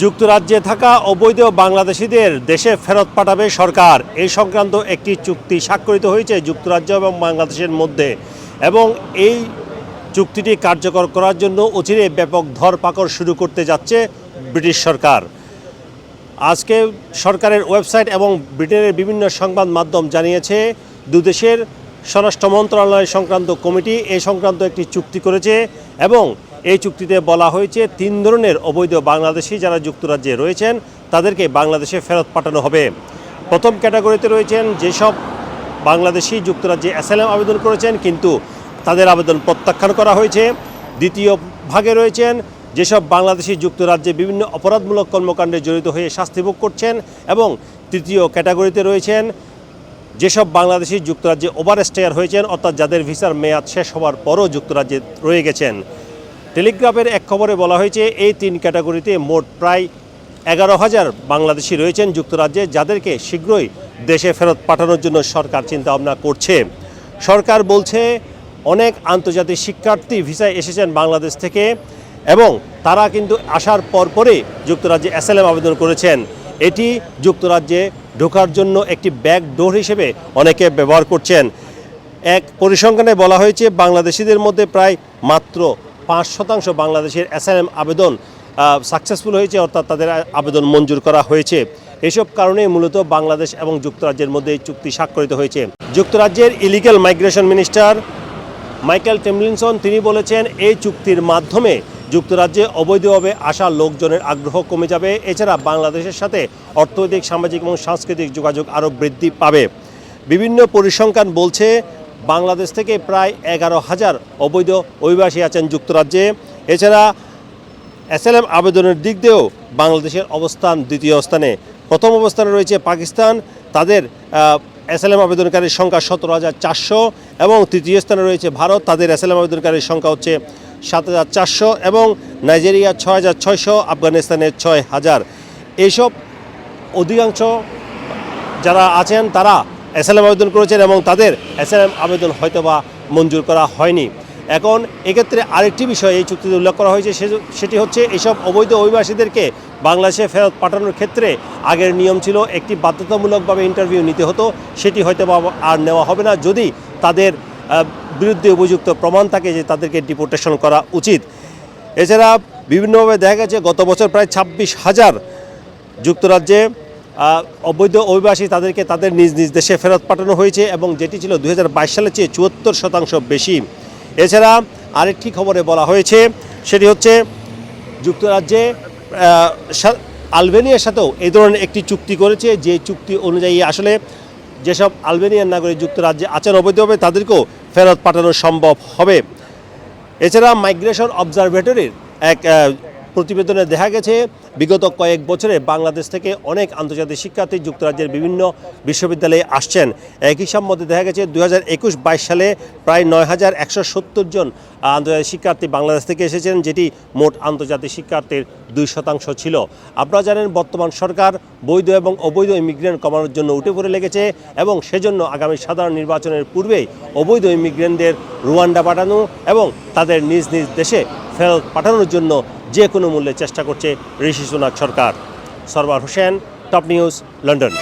যুক্তরাজ্যে থাকা অবৈধ বাংলাদেশিদের দেশে ফেরত পাঠাবে সরকার। এই সংক্রান্ত একটি চুক্তি স্বাক্ষরিত হয়েছে যুক্তরাজ্য এবং বাংলাদেশের মধ্যে এবং এই চুক্তিটি কার্যকর করার জন্য অচিরে ব্যাপক ধরপাকড় শুরু করতে যাচ্ছে ব্রিটিশ সরকার। আজকে সরকারের ওয়েবসাইট এবং ব্রিটেনের বিভিন্ন সংবাদ মাধ্যম জানিয়েছে দুদেশের স্বরাষ্ট্র মন্ত্রণালয় সংক্রান্ত কমিটি এই সংক্রান্ত একটি চুক্তি করেছে এবং এই চুক্তিতে বলা হয়েছে, তিন ধরনের অবৈধ বাংলাদেশি যারা যুক্তরাজ্যে রয়েছেন, তাদেরকে বাংলাদেশে ফেরত পাঠানো হবে। প্রথম ক্যাটাগরিতে রয়েছেন যেসব বাংলাদেশি যুক্তরাজ্যে অ্যাসাইলাম আবেদন করেছেন, কিন্তু তাদের আবেদন প্রত্যাখ্যান করা হয়েছে। দ্বিতীয় ভাগে রয়েছেন যেসব বাংলাদেশি যুক্তরাজ্যে বিভিন্ন অপরাধমূলক কর্মকাণ্ডে জড়িত হয়ে শাস্তিভোগ করছেন এবং তৃতীয় ক্যাটাগরিতে রয়েছেন যেসব বাংলাদেশি যুক্তরাজ্যে ওভার স্টেয়ার হয়েছেন, অর্থাৎ যাদের ভিসার মেয়াদ শেষ হওয়ার পরও যুক্তরাজ্যে রয়ে গেছেন। টেলিগ্রাফের এক খবরে বলা হয়েছে, এই তিন ক্যাটাগরিতে মোট প্রায় এগারো হাজার বাংলাদেশি রয়েছেন যুক্তরাজ্যে, যাদেরকে শীঘ্রই দেশে ফেরত পাঠানোর জন্য সরকার চিন্তাভাবনা করছে। সরকার বলছে, অনেক আন্তর্জাতিক শিক্ষার্থী ভিসায় এসেছেন বাংলাদেশ থেকে এবং তারা কিন্তু আসার পর পরপরই যুক্তরাজ্যে অ্যাসাইলাম আবেদন করেছেন। এটি যুক্তরাজ্যে ঢোকার জন্য একটি ব্যাক ডোর হিসেবে অনেকে ব্যবহার করছেন। এক পরিসংখ্যানে বলা হয়েছে, বাংলাদেশিদের মধ্যে প্রায় মাত্র পাঁচ শতাংশ বাংলাদেশের অ্যাসাইলাম আবেদন সাকসেসফুল হয়েছে, অর্থাৎ তাদের আবেদন মঞ্জুর করা হয়েছে। এসব কারণে মূলত বাংলাদেশ এবং যুক্তরাজ্যের মধ্যে চুক্তি স্বাক্ষরিত হয়েছে। যুক্তরাজ্যের illegal migration minister Michael Tomlinson তিনি বলেছেন, এই চুক্তির মাধ্যমে যুক্তরাজ্যে অবৈধভাবে আসা লোকজনের আগ্রহ কমে যাবে। এছাড়া বাংলাদেশের সাথে অর্থনৈতিক, সামাজিক এবং সাংস্কৃতিক যোগাযোগ আরও বৃদ্ধি পাবে। বিভিন্ন পরিসংখ্যান বলছে বাংলাদেশ থেকে প্রায় এগারো হাজার অবৈধ অভিবাসী আছেন যুক্তরাজ্যে। এছাড়া অ্যাসাইলাম আবেদনের দিক দিয়েও বাংলাদেশের অবস্থান দ্বিতীয় স্থানে। প্রথম অবস্থানে রয়েছে পাকিস্তান। তাদের অ্যাসাইলাম আবেদনকারীর সংখ্যা সতেরো হাজার চারশো এবং তৃতীয় স্থানে রয়েছে ভারত। তাদের অ্যাসাইলাম আবেদনকারীর সংখ্যা হচ্ছে সাত হাজার চারশো এবং নাইজেরিয়া ছয় হাজার ছয়শো আফগানিস্তানের ছয় হাজার। এইসব অধিকাংশ যারা আছেন তারা অ্যাসাইলাম আবেদন করেছেন এবং তাদের অ্যাসাইলাম আবেদন হয়তোবা মঞ্জুর করা হয়নি। এখন এক্ষেত্রে আরেকটি বিষয় এই চুক্তিতে উল্লেখ করা হয়েছে সেটি হচ্ছে এইসব অবৈধ অভিবাসীদেরকে বাংলাদেশে ফেরত পাঠানোর ক্ষেত্রে আগের নিয়ম ছিল একটি বাধ্যতামূলকভাবে ইন্টারভিউ নিতে হতো, সেটি হয়তো আর নেওয়া হবে না যদি তাদের বিরুদ্ধে উপযুক্ত প্রমাণ থাকে যে তাদেরকে ডিপোর্টেশন করা উচিত। এছাড়া বিভিন্নভাবে দেখা গেছে, গত বছর প্রায় ছাব্বিশ হাজার যুক্তরাজ্যে অবৈধ অভিবাসী তাদেরকে তাদের নিজ নিজ দেশে ফেরত পাঠানো হয়েছে এবং যেটি ছিল দু হাজার বাইশ সালের চেয়ে চুয়াত্তর শতাংশ বেশি। এছাড়া আরেকটি খবরে বলা হয়েছে, সেটি হচ্ছে যুক্তরাজ্যে আলবেনিয়ার সাথেও এই ধরনের একটি চুক্তি করেছে। যে চুক্তি অনুযায়ী আসলে যেসব আলবেনিয়ান নাগরিক যুক্তরাজ্যে আছেন অবৈধভাবে তাদেরকেও ফেরত পাঠানো সম্ভব হবে। এছাড়া মাইগ্রেশন অবজারভেটরির এক প্রতিবেদনে দেখা গেছে, বিগত কয়েক বছরে বাংলাদেশ থেকে অনেক আন্তর্জাতিক শিক্ষার্থী যুক্তরাজ্যের বিভিন্ন বিশ্ববিদ্যালয়ে আসছেন। এক হিসাব মধ্যে দেখা গেছে দু হাজার একুশ বাইশ সালে প্রায় নয় হাজার একশো সত্তর জন আন্তর্জাতিক শিক্ষার্থী বাংলাদেশ থেকে এসেছেন, যেটি মোট আন্তর্জাতিক শিক্ষার্থীর দুই শতাংশ ছিল। আপনারা জানেন, বর্তমান সরকার বৈধ এবং অবৈধ ইমিগ্রেন্ট কমানোর জন্য উঠে পড়ে লেগেছে এবং সেজন্য আগামী সাধারণ নির্বাচনের পূর্বেই অবৈধ ইমিগ্রেন্টদের রুয়ান্ডা পাঠানো এবং তাদের নিজ নিজ দেশে ফেরত পাঠানোর জন্য যে কোনো মূল্যে চেষ্টা করছে ঋষি সুনাক সরকার। Sarwar Hossain, Top News, London.